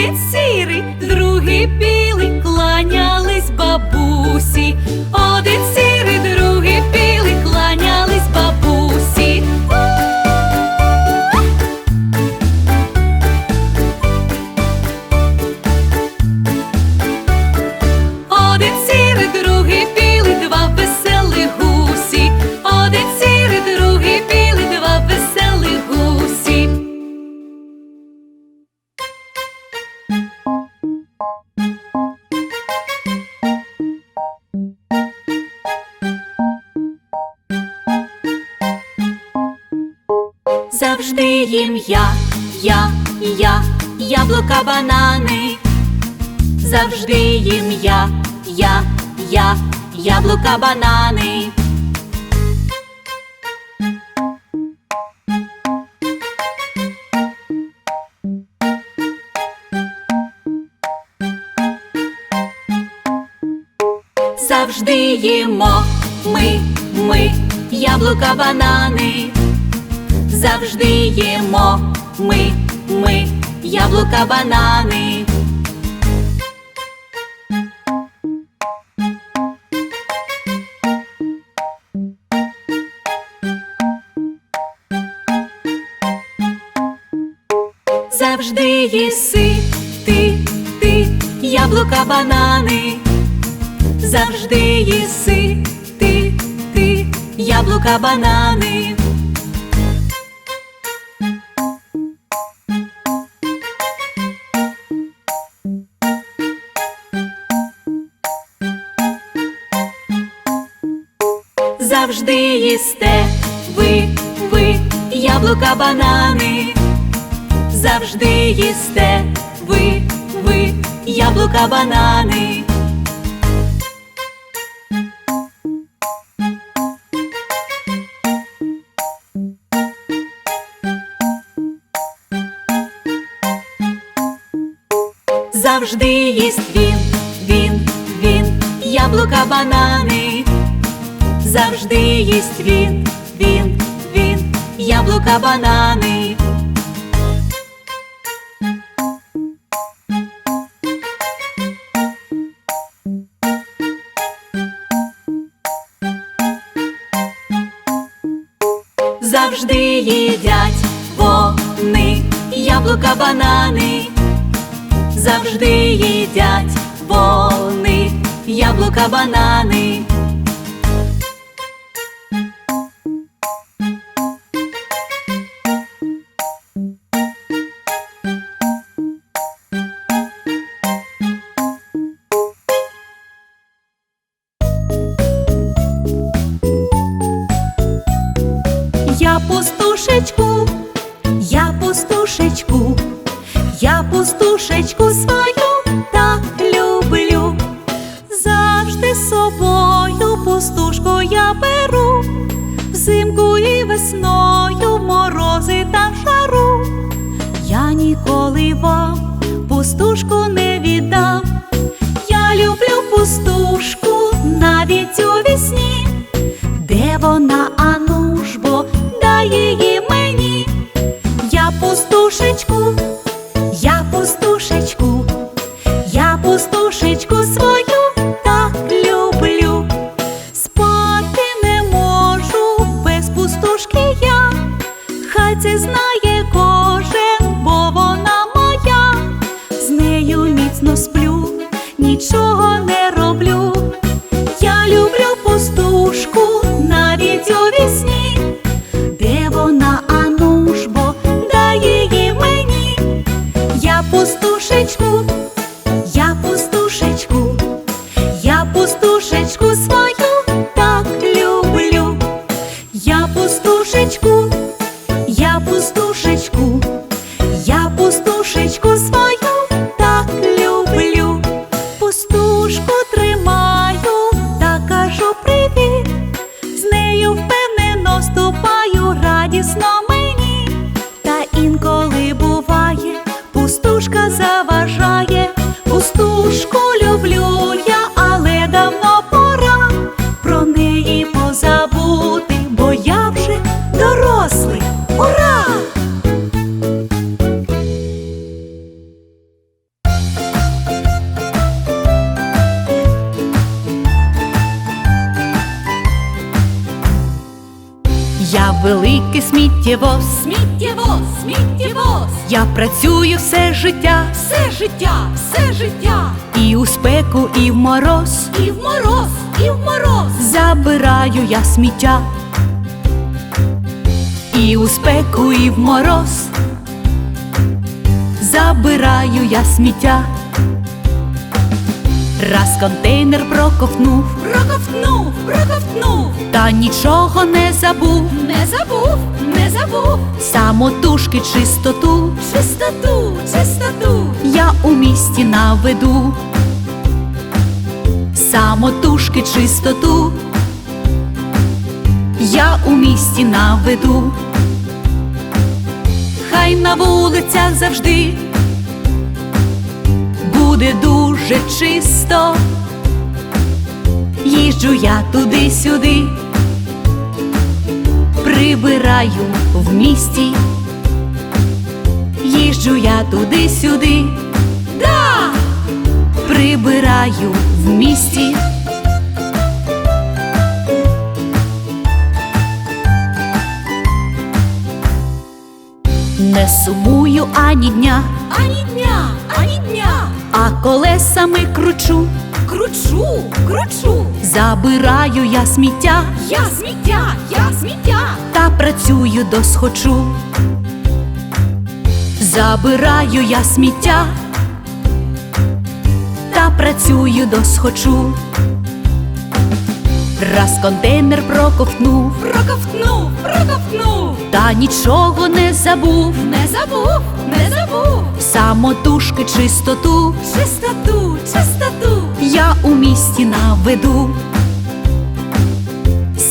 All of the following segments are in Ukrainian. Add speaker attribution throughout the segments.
Speaker 1: Отець сірий, другий білий, кланялись бабусі. Один сірий яблука, банани, завжди їм я, я, я, яблука, банани. Завжди їмо ми, ми, яблука, банани, завжди їмо ми яблука, банани. Завжди їси ти, ти, яблука, банани, завжди їси ти, ти, яблука, банани. Їсте ви, ви, яблука, банани, завжди їсте ви, ви, яблука, банани. Завжди банани. Завжди їдять вони яблука, банани. Завжди їдять вони яблука, банани. Пустушечку, я пустушку люблю я, але давно пора про неї позабути, бо я вже дорослий. Ура! Я великий сміттєвоз,
Speaker 2: Сміттєвоз, сміттєвоз,
Speaker 1: я працюю все життя,
Speaker 2: все життя, все життя,
Speaker 1: і у спеку, і в мороз.
Speaker 2: і в мороз, і в мороз,
Speaker 1: Забираю я сміття, і у спеку, і в мороз. Забираю я сміття. Раз контейнер проковтнув,
Speaker 2: проковтнув, проковтнув,
Speaker 1: та нічого не забув.
Speaker 2: не забув, не забув,
Speaker 1: Самотужки чистоту
Speaker 2: чистоту, чистоту,
Speaker 1: я у місті наведу. Самотужки чистоту я у місті наведу. Хай на вулицях завжди буде дуже чисто. Їжджу я туди-сюди, прибираю в місті. Їжджу я туди-сюди,
Speaker 2: да,
Speaker 1: прибираю в місті. Не сумую ані дня,
Speaker 2: ані дня, ані дня,
Speaker 1: а колесами кручу,
Speaker 2: Кручу, кручу.
Speaker 1: забираю я сміття
Speaker 2: Я сміття, я сміття.
Speaker 1: та працюю досхочу. Забираю я сміття та працюю досхочу. Раз контейнер проковтнув,
Speaker 2: Проковтнув, проковтнув.
Speaker 1: та нічого не забув.
Speaker 2: Не забув, не забув.
Speaker 1: Самотужки чистоту
Speaker 2: Чистоту, чистоту.
Speaker 1: я у місті наведу.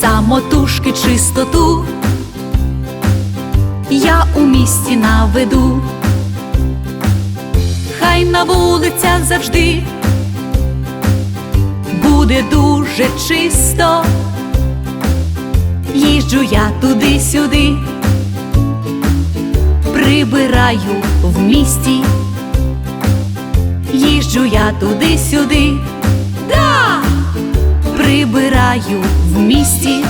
Speaker 1: Самотужки чистоту я у місті наведу. Хай на вулицях завжди буде дуже чисто. Їжджу я туди-сюди, прибираю в місті. Їжджу я туди-сюди,
Speaker 2: Да!
Speaker 1: прибираю в місті.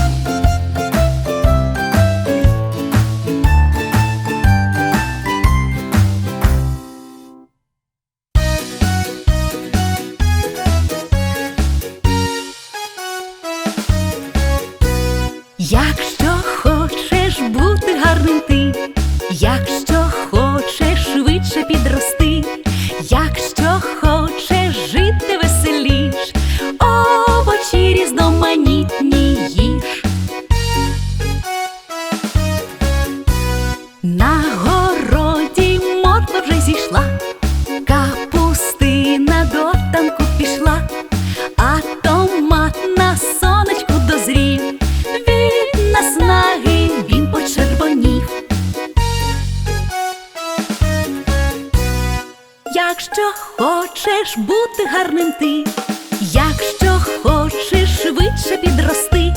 Speaker 1: Якщо хочеш бути гарним ти, якщо хочеш швидше підрости,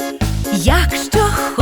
Speaker 1: якщо хочеш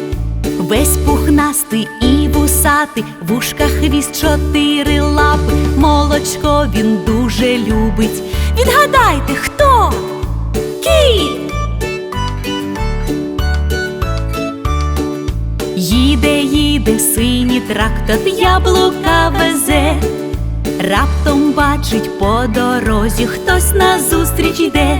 Speaker 1: Весь пухнастий і вусатий, в ушках хвіст чотири лапи, молочко він дуже любить. Відгадайте, хто? Кіт! Їде, їде синій трактор, яблука везе. Раптом бачить по дорозі, хтось назустріч йде.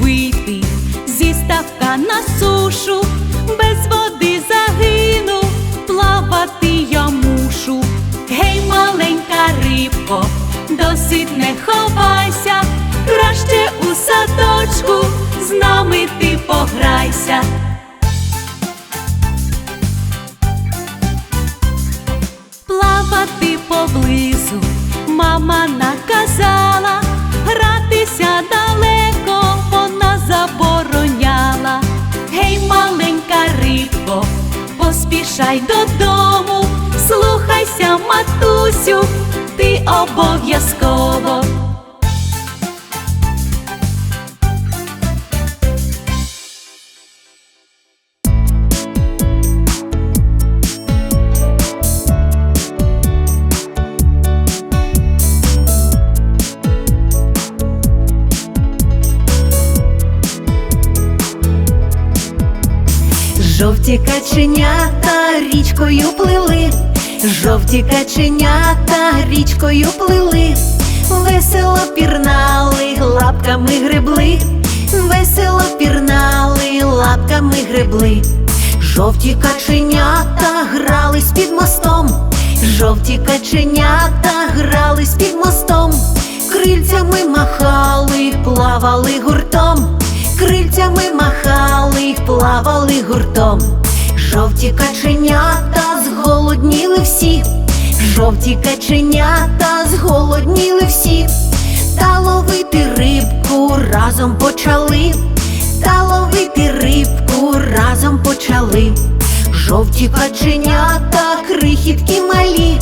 Speaker 1: Вийти зі ставка на сушу, без води загину, плавати я мушу. Гей, маленька рибко, досить не ховайся, краще у садочку, з нами ти пограйся. Плавати поблизу мама наказала, гратися далеко поспішай додому, слухайся, матусю, ти обов'язково.
Speaker 3: Жовті каченята річкою плили, жовті каченята річкою плили, весело пірнали, лапками гребли, весело пірнали, лапками гребли. Жовті каченята грались під мостом, жовті каченята грались під мостом, крильцями махали, плавали гуртом, крильцями махали, плавали гуртом. Жовті каченята зголодніли всі, жовті каченята зголодніли всі, та ловити рибку разом почали, та ловити рибку разом почали. Жовті каченята, крихітки малі,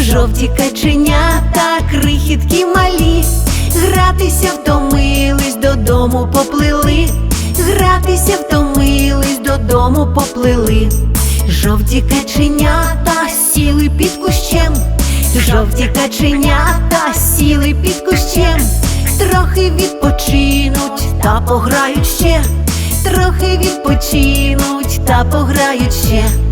Speaker 3: жовті каченята, крихітки малі, гратися втомились, додому поплили, гратися втомились, додому поплили. Жовті каченята сіли під кущем, жовті каченята сіли під кущем, трохи відпочинуть та пограють ще, трохи відпочинуть та пограють ще.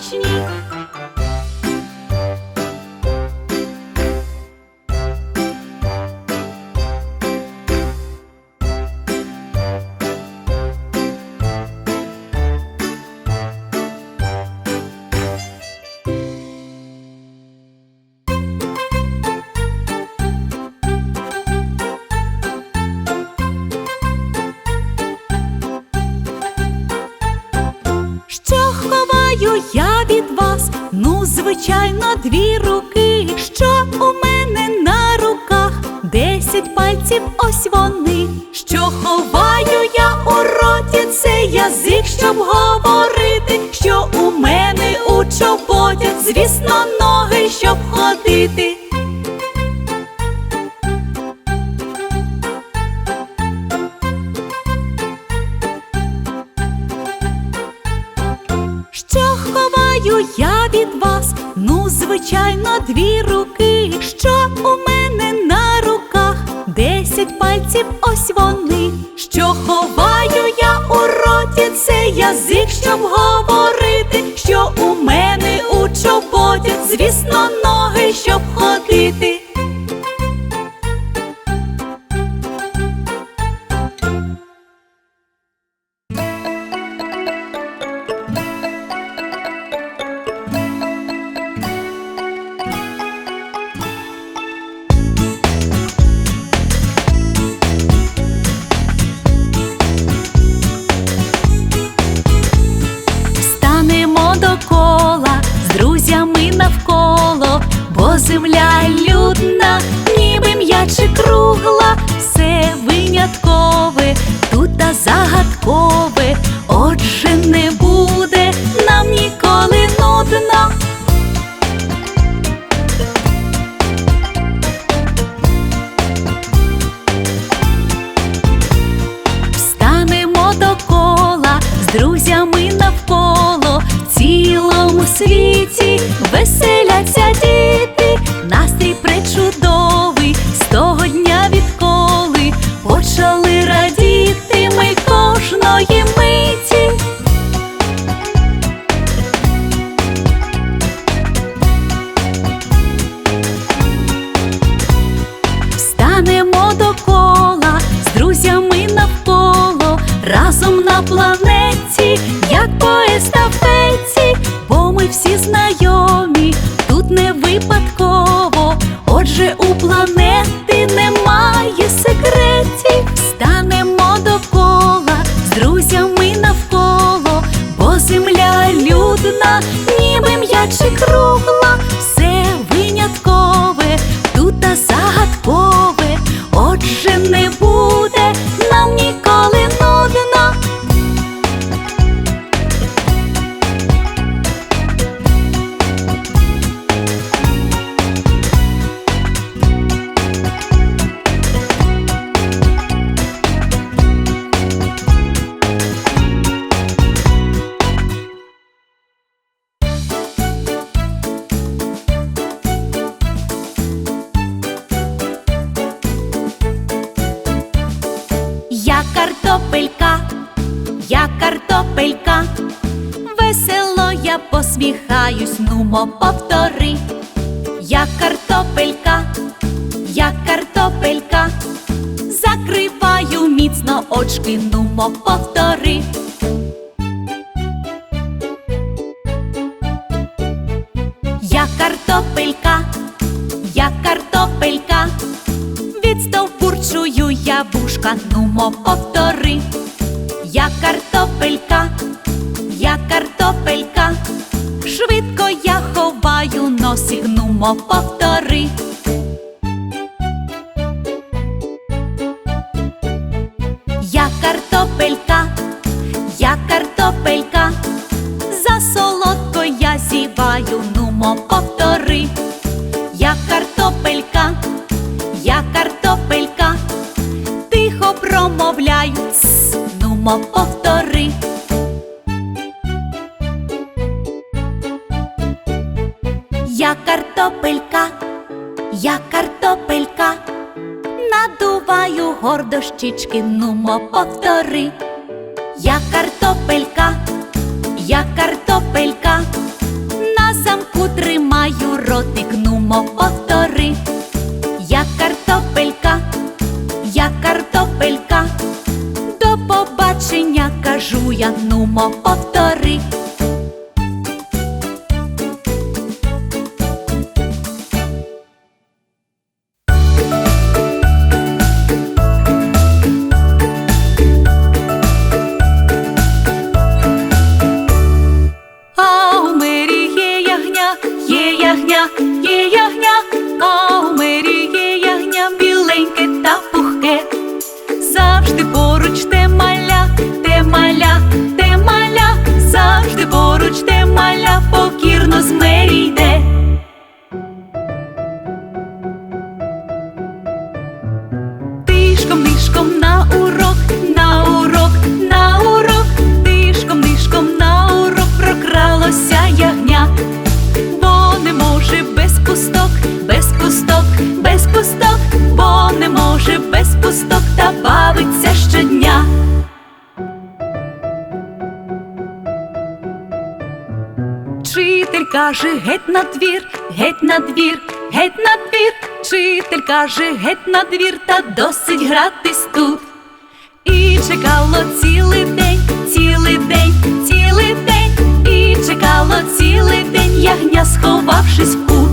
Speaker 3: smacznie.
Speaker 1: Звичайно, дві руки. Що у мене на руках? Десять пальців, ось вони. Що ховаю я у роті, це язик, щоб говорити. Що у мене у чоботях, звісно, ноги, щоб ходити. Що ховаю я звичайно, дві руки. Що у мене на руках? Десять пальців, ось вони. Що ховаю я у роті, це язик, щоб говорити. Що у мене у чоботі, звісно, не випадково. Отже, у планети я посміхаюсь, нумо повтори. Я картопелька, я картопелька, закриваю міцно очки, нумо повтори. Я картопелька, я картопелька, відстовбурчую я вушка, нумо повтори. Я картопелька, я картопелька, швидко я ховаю носик, нумо повтори. Я картопелька, я картопелька, за солодко я зіваю, нумо повтори. Я картопелька, я картопелька, тихо промовляю, нумо повтори. Гордо щічки, нумо повтори. Я картопелька, я картопелька, на замку тримаю ротик, нумо повтори. Я картопелька, я картопелька, до побачення кажу я, нумо повтори. Каже геть на двір, геть на двір, геть на двір. Вчитель каже геть на двір, та досить гратись тут. І чекало цілий день, цілий день, цілий день, і чекало цілий день, ягня, сховавшись в кут.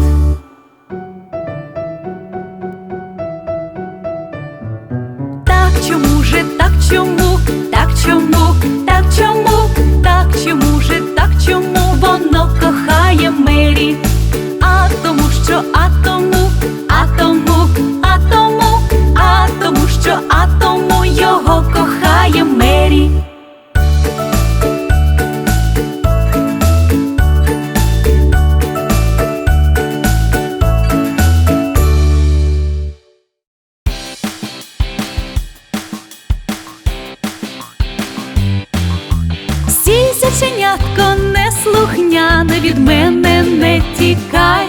Speaker 1: Кохає Мері. Сій заченятко неслухняне від мене не тікай.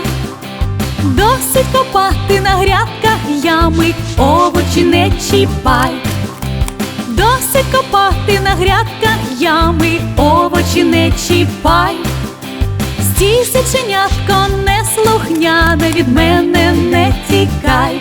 Speaker 1: Досить копати на грядках ями, овочі не чіпай. На грядках ями, овочі не чіпай. Стій заченятко неслухняне від мене не тікай.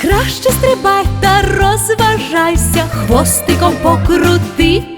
Speaker 1: Краще стрибай та розважайся, хвостиком покрути.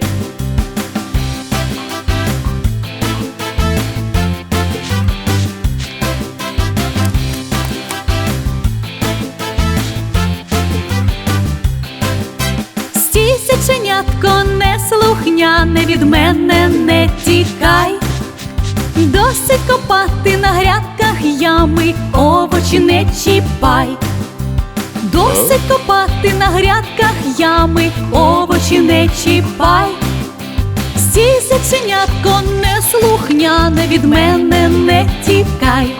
Speaker 1: Зайченятко, неслухняне від мене не тікай. Досить копати на грядках ями, овочі не чіпай. Досить копати на грядках ями, овочі не чіпай. Стій, зайченятко, неслухняне від мене не тікай.